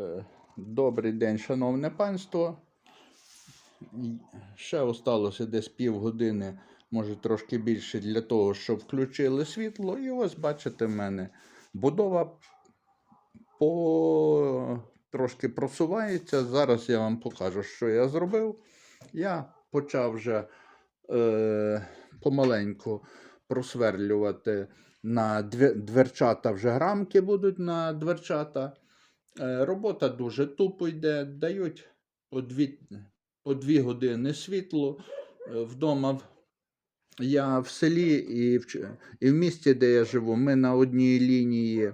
Е, Добрий день, шановне панство. Ще осталося десь півгодини, може трошки більше для того, щоб включили світло. І ось бачите в мене будова по... трошки просувається. Зараз я вам покажу, що я зробив. Я почав вже е, помаленьку просверлювати на дверчата, вже рамки будуть на дверчата. Е, Робота дуже тупо йде, дають по дві, по дві години світло. Е, Вдома я в селі і в, і в місті, де я живу, ми на одній лінії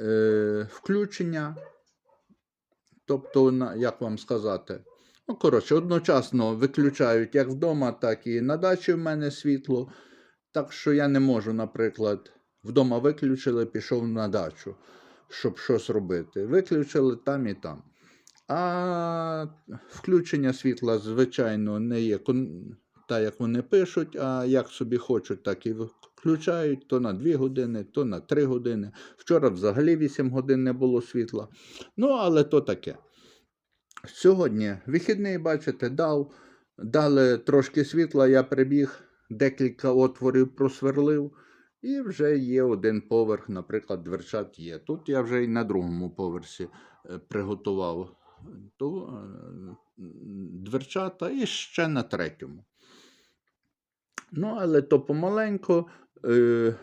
е, включення. Тобто, як вам сказати, ну, коротше, одночасно виключають як вдома, так і на дачі в мене світло. Так що я не можу, наприклад, вдома виключили, пішов на дачу, щоб щось робити. Виключили там і там. А включення світла, звичайно, не є так, як вони пишуть, а як собі хочуть, так і включають то на 2 години, то на 3 години. Вчора взагалі 8 годин не було світла. Ну, але то таке. Сьогодні вихідний, бачите, дав, дали трошки світла, я прибіг, декілька отворів просверлив, і вже є один поверх, наприклад, дверчат є. Тут я вже і на другому поверсі е, приготував то, е, дверчата і ще на третьому. Ну, але то помаленьку, е,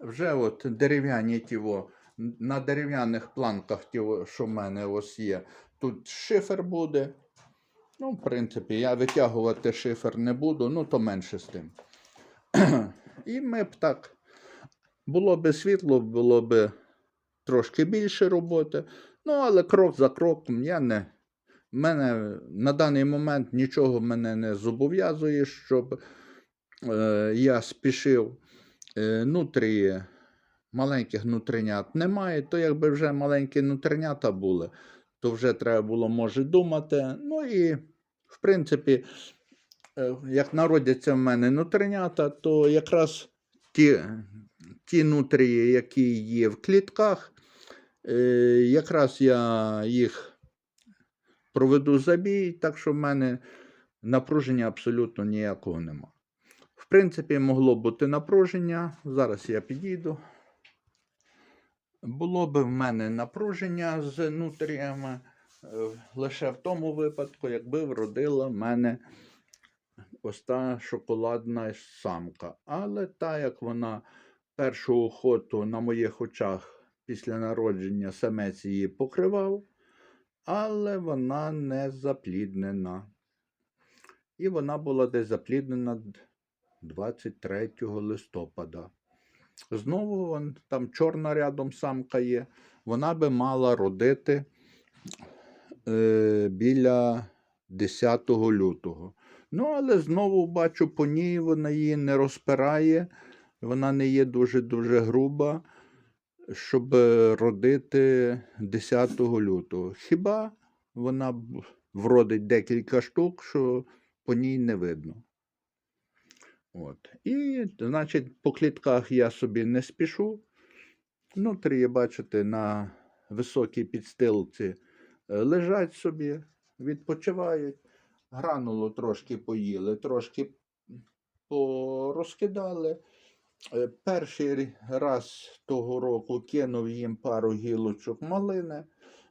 вже от дерев'яні тіво, на дерев'яних планках, тіво, що в мене ось є, тут шифер буде. Ну, в принципі, я витягувати шифер не буду, ну то менше з тим. І ми б так. Було би світло, було б трошки більше роботи. Ну, але крок за кроком я не. Мене на даний момент нічого мене не зобов'язує, щоб е, я спішив. Е, нутрі, маленьких нутринят немає, то якби вже маленькі нутринята були, то вже треба було, може, думати. Ну і, в принципі, е, як народяться в мене нутринята, то якраз ті, ті нутрії, які є в клітках, е, якраз я їх проведу забій, так що в мене напруження абсолютно ніякого нема. В принципі, могло бути напруження. Зараз я підійду. Було б в мене напруження з нутріями е, лише в тому випадку, якби вродила в мене ось та шоколадна самка. Але та, як вона першу охоту на моїх очах після народження самець її покривав, але вона не запліднена. І вона була десь запліднена 23 листопада. Знову вон, там чорна рядом самка є. Вона би мала родити е, біля 10 лютого. Ну, але знову бачу, по ній вона її не розпирає, вона не є дуже-дуже груба, щоб е, родити 10 лютого. Хіба вона вродить декілька штук, що по ній не видно. От. І, значить, по клітках я собі не спішу. Внутрі, бачите, на високій підстилці е, лежать собі, відпочивають. Гранулу трошки поїли, трошки порозкидали. Е, Перший раз того року кинув їм пару гілочок малини.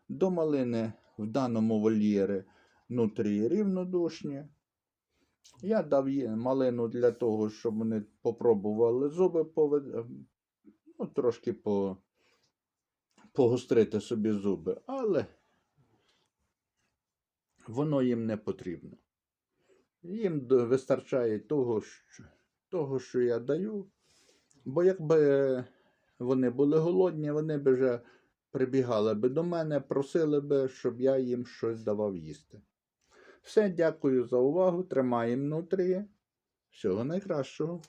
До малини в даному вольєрі нутрії рівнодушні. Я дав їм малину для того, щоб вони попробували зуби повед... ну, трошки по... погострити собі зуби, але воно їм не потрібно. Їм вистачає того, що, того, що я даю. Бо якби вони були голодні, вони б вже прибігали би до мене, просили би, щоб я їм щось давав їсти. Все, дякую за увагу. Тримаємо внутрі. Всього найкращого.